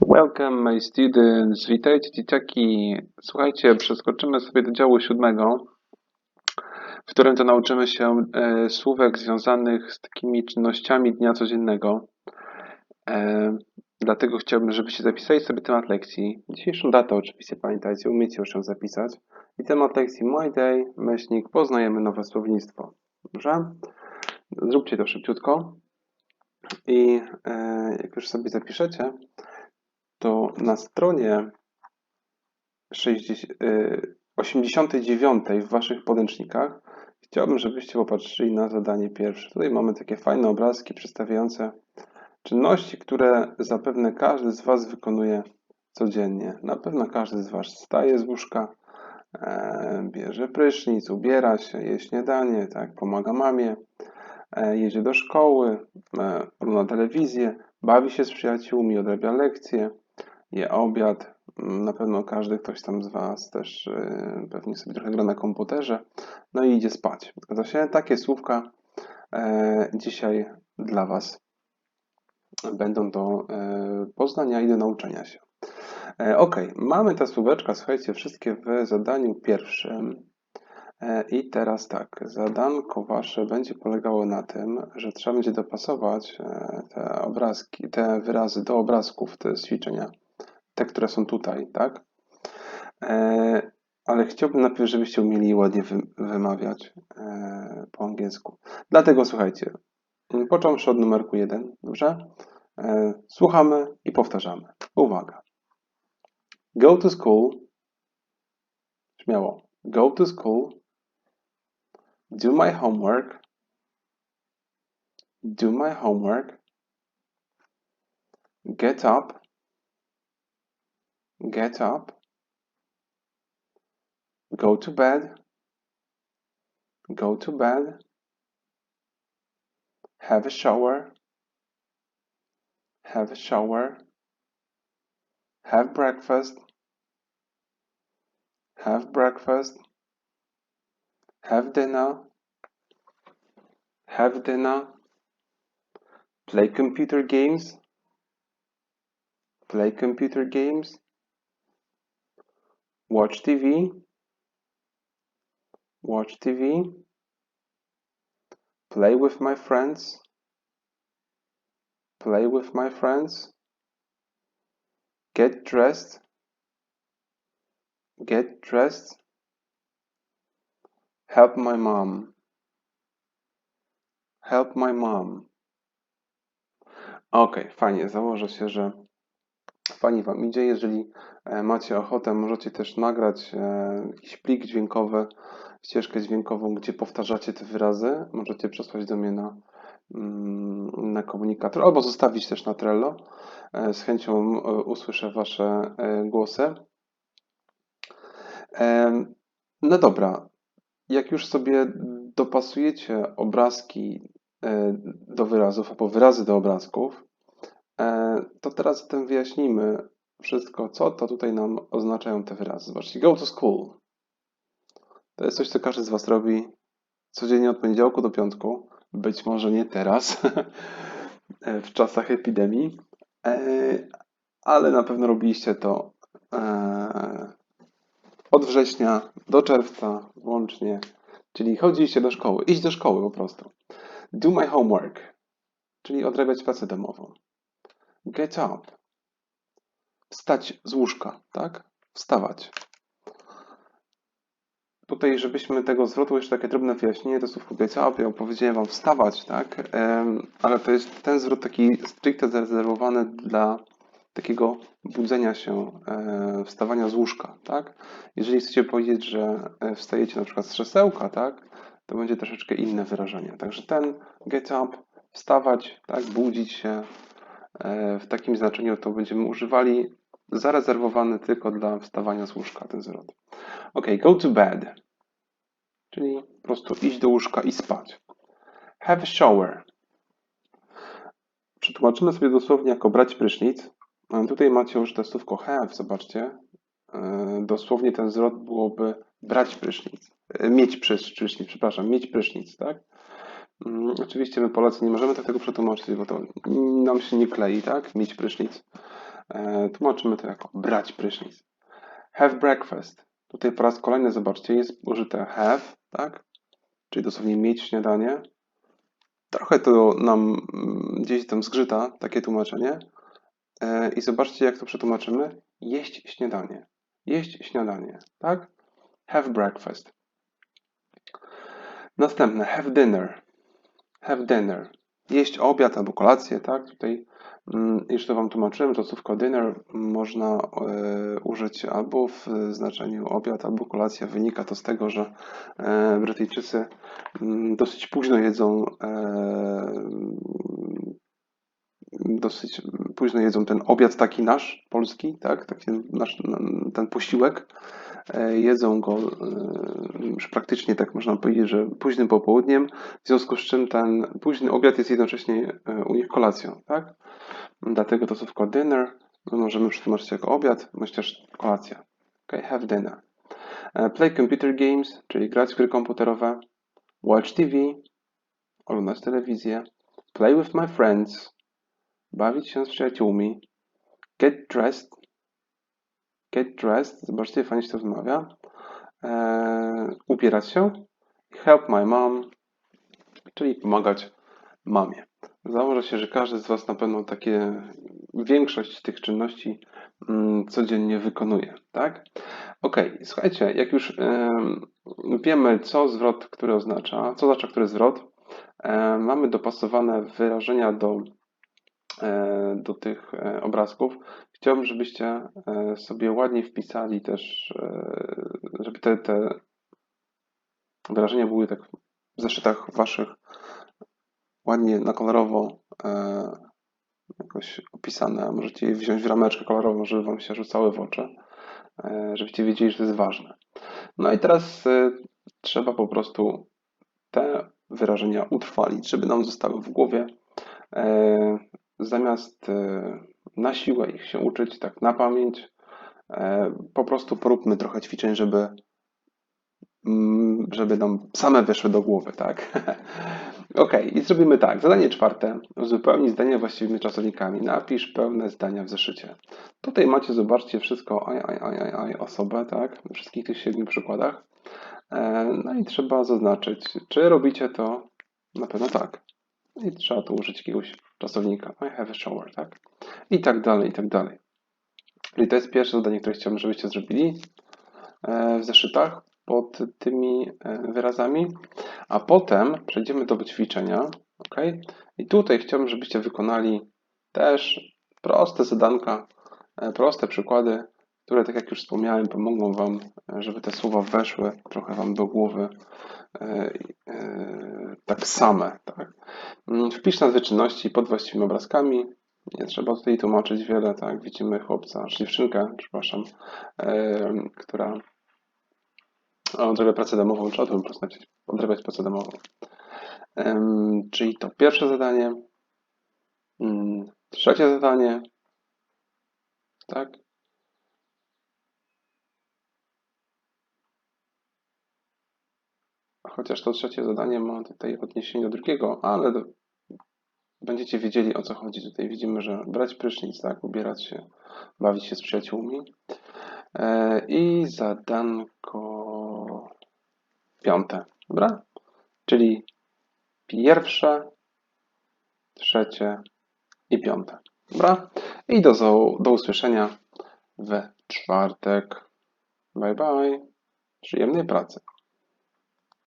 Welcome my students, witajcie dzieciaki. Słuchajcie, przeskoczymy sobie do działu siódmego, w którym to nauczymy się e, słówek związanych z takimi czynnościami dnia codziennego. E, dlatego chciałbym, żebyście zapisali sobie temat lekcji. Dzisiejszą datę oczywiście pamiętajcie, umiecie już ją zapisać. I temat lekcji My Day, myślnik, poznajemy nowe słownictwo. Dobrze? Zróbcie to szybciutko. I e, jak już sobie zapiszecie, to na stronie 60, y, 89 w Waszych podręcznikach chciałbym, żebyście popatrzyli na zadanie pierwsze. Tutaj mamy takie fajne obrazki przedstawiające czynności, które zapewne każdy z Was wykonuje codziennie. Na pewno każdy z Was wstaje z łóżka, e, bierze prysznic, ubiera się, je śniadanie, tak, pomaga mamie, e, jedzie do szkoły, e, ogląda telewizję, bawi się z przyjaciółmi, odrabia lekcje, je obiad. Mm, Na pewno każdy, ktoś tam z Was też yy, pewnie sobie trochę gra na komputerze, no i idzie spać. Się? Takie słówka e, dzisiaj dla Was będą do e, poznania i do nauczenia się. E, ok, mamy te słóweczka, słuchajcie, wszystkie w zadaniu pierwszym. I teraz tak, zadanko Wasze będzie polegało na tym, że trzeba będzie dopasować te obrazki, te wyrazy do obrazków, te ćwiczenia te, które są tutaj, tak? E, ale chciałbym najpierw, żebyście umieli ładnie wy, wymawiać e, po angielsku. Dlatego słuchajcie, począwszy od numerku 1, dobrze? E, słuchamy i powtarzamy. Uwaga. Go to school. Śmiało. Go to school. Do my homework. Do my homework. Get up. Get up. Go to bed. Go to bed. Have a shower. Have a shower. Have breakfast. Have breakfast. Have dinner. Have dinner. Play computer games. Play computer games. Watch TV. Watch TV. Play with my friends. Play with my friends. Get dressed. Get dressed. Help my mom. Help my mom. Ok, fajnie. Założę się, że fajnie Wam idzie. Jeżeli macie ochotę, możecie też nagrać e, jakiś plik dźwiękowy, ścieżkę dźwiękową, gdzie powtarzacie te wyrazy. Możecie przesłać do mnie na, mm, na komunikator albo zostawić też na Trello. E, Z chęcią e, usłyszę Wasze e, głosy. No dobra, jak już sobie dopasujecie obrazki e, do wyrazów albo wyrazy do obrazków, e, to teraz zatem wyjaśnijmy wszystko, co to tutaj nam oznaczają te wyrazy. Zobaczcie, go to school. To jest coś, co każdy z Was robi codziennie od poniedziałku do piątku. Być może nie teraz, w czasach epidemii, e, ale na pewno robiliście to e, od września do czerwca włącznie, czyli chodziliście do szkoły, iść do szkoły po prostu. Do my homework, czyli odrabiać pracę domową. Get up, wstać z łóżka, tak? Wstawać. Tutaj, żebyśmy tego zwrotu jeszcze takie drobne wyjaśnienie, to słówko up, ja powiedziałem Wam wstawać, tak? Ale to jest ten zwrot taki stricte zarezerwowany dla takiego budzenia się, e, wstawania z łóżka, tak? Jeżeli chcecie powiedzieć, że e, wstajecie na przykład z krzesełka, tak? To będzie troszeczkę inne wyrażenie. Także ten get up, wstawać, tak? Budzić się, e, w takim znaczeniu to będziemy używali zarezerwowany tylko dla wstawania z łóżka ten zwrot. Ok, go to bed, czyli po prostu iść do łóżka i spać. Have a shower. Przetłumaczymy sobie dosłownie jako brać prysznic. E, Tutaj macie już to słówko have, zobaczcie. E, Dosłownie ten zwrot byłoby brać prysznic. E, Mieć prysz- prysznic, przepraszam, mieć prysznic, tak? Mm, Oczywiście my Polacy nie możemy tak tego przetłumaczyć, bo to nam się nie klei, tak? Mieć prysznic. E, tłumaczymy to jako brać prysznic. Have breakfast. Tutaj po raz kolejny zobaczcie, jest użyte have, tak? Czyli dosłownie mieć śniadanie. Trochę to nam mm, gdzieś tam zgrzyta, takie tłumaczenie. E, I zobaczcie, jak to przetłumaczymy. Jeść śniadanie. Jeść śniadanie, tak? Have breakfast. Następne, have dinner. Have dinner. Jeść obiad albo kolację, tak? Tutaj już to Wam tłumaczyłem, to słówko dinner można e, użyć albo w znaczeniu obiad, albo kolacja. Wynika to z tego, że e, Brytyjczycy mm, dosyć późno jedzą e, dosyć późno jedzą ten obiad taki nasz, polski, tak? Taki nasz, ten posiłek. Jedzą go już praktycznie tak można powiedzieć, że późnym popołudniem, w związku z czym ten późny obiad jest jednocześnie u nich kolacją, tak? Dlatego to słówko dinner my możemy przetłumaczyć jako obiad, bądź też kolacja. Okay, have dinner. E, Play computer games, czyli grać w gry komputerowe. Watch TV, oglądać telewizję. Play with my friends, bawić się z przyjaciółmi. Get dressed, get dressed, zobaczcie, fajnie się to wymawia. E, ubierać się. Help my mom, czyli pomagać mamie. Założę się, że każdy z Was na pewno takie większość tych czynności mm, codziennie wykonuje, tak? Ok, słuchajcie, jak już em, wiemy, co zwrot, który oznacza, co oznacza który zwrot, mamy dopasowane wyrażenia do, e, do tych e, obrazków. Chciałbym, żebyście e, sobie ładnie wpisali też, żeby te, te wyrażenia były tak w zeszytach Waszych ładnie na kolorowo e, jakoś opisane. Możecie je wziąć w rameczkę kolorową, żeby Wam się rzucały w oczy, e, żebyście wiedzieli, że to jest ważne. No i teraz e, trzeba po prostu te wyrażenia utrwalić, żeby nam zostały w głowie. Zamiast na siłę ich się uczyć, tak na pamięć, po prostu poróbmy trochę ćwiczeń, żeby żeby nam same weszły do głowy, tak? ok, i zrobimy tak. Zadanie czwarte. Uzupełnij zdania właściwymi czasownikami. Napisz pełne zdania w zeszycie. Tutaj macie, zobaczcie, wszystko aj, aj, aj, aj, aj, osobę, tak? We wszystkich tych siedmiu przykładach. E, No i trzeba zaznaczyć, czy robicie to na pewno tak. I trzeba tu użyć jakiegoś czasownika. I have a shower, tak? I tak dalej, i tak dalej. Czyli to jest pierwsze zadanie, które chciałbym, żebyście zrobili e, w zeszytach pod tymi e, wyrazami, a potem przejdziemy do ćwiczenia. ok? I tutaj chciałbym, żebyście wykonali też proste zadanka, e, proste przykłady, które, tak jak już wspomniałem, pomogą Wam, e, żeby te słowa weszły trochę Wam do głowy tak same. Tak? Mm, Wpisz nazwy czynności pod właściwymi obrazkami. Nie trzeba tutaj tłumaczyć wiele, tak? Widzimy chłopca, czy dziewczynkę, przepraszam, e, która odrabia pracę domową, trzeba to po prostu napisać, odrabiać pracę domową. Em, czyli to pierwsze zadanie, mm, trzecie zadanie, tak? Chociaż to trzecie zadanie ma tutaj odniesienie do drugiego, ale do, będziecie wiedzieli o co chodzi. Tutaj widzimy, że brać prysznic, tak, ubierać się, bawić się z przyjaciółmi. E, I zadanko piąte, dobra? Czyli pierwsze, trzecie i piąte, dobra? I do, do usłyszenia w czwartek. Bye bye. Przyjemnej pracy.